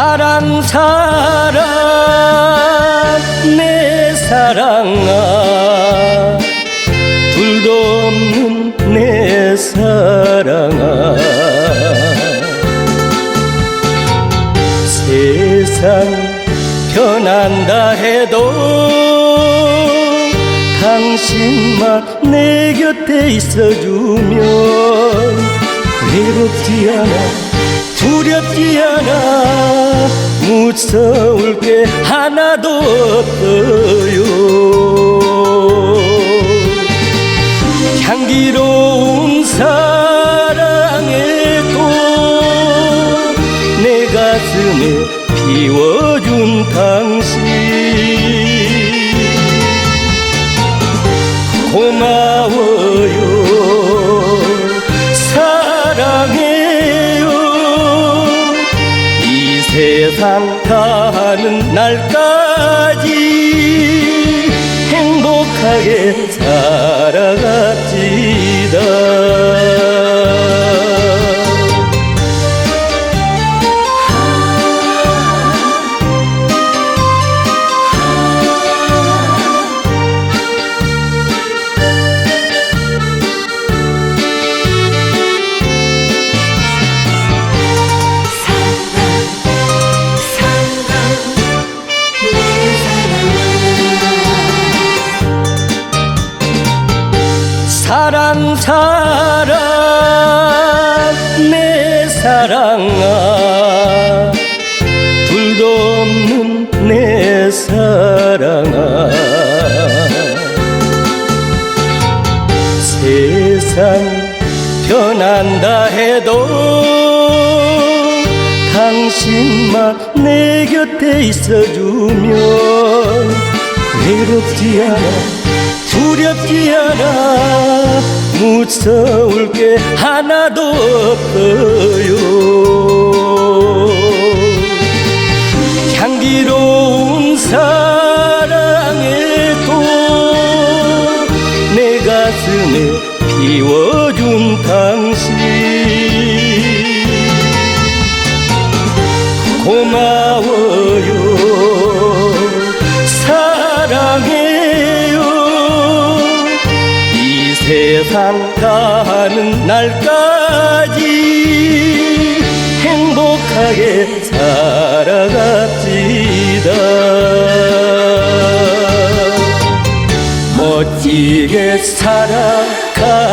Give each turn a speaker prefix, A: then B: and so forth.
A: 사랑 사랑 내 사랑아. 둘도 없는 내 사랑아. 세상 변한다 해도 당신만 내 곁에 있어주면 외롭지 않아. 두렵지 않아. 무서울 게 하나도 없어요. 향기로운 사랑의 꽃내 가슴에 피워준 당신 세상 다하는 날까지 행복하게 살 사랑 사랑 내 사랑아. 둘도 없는 내 사랑아. 세상 변한다 해도 당신만 내 곁에 있어주면 외롭지 않아 두렵지 않아 무서울 게 하나도 없어요. 향기로운 사랑의 꽃내 가슴에 피워준 당신. 고마워 세상 다하는 날까지 행복하게 살아갑시다. 멋지게 살아갑시다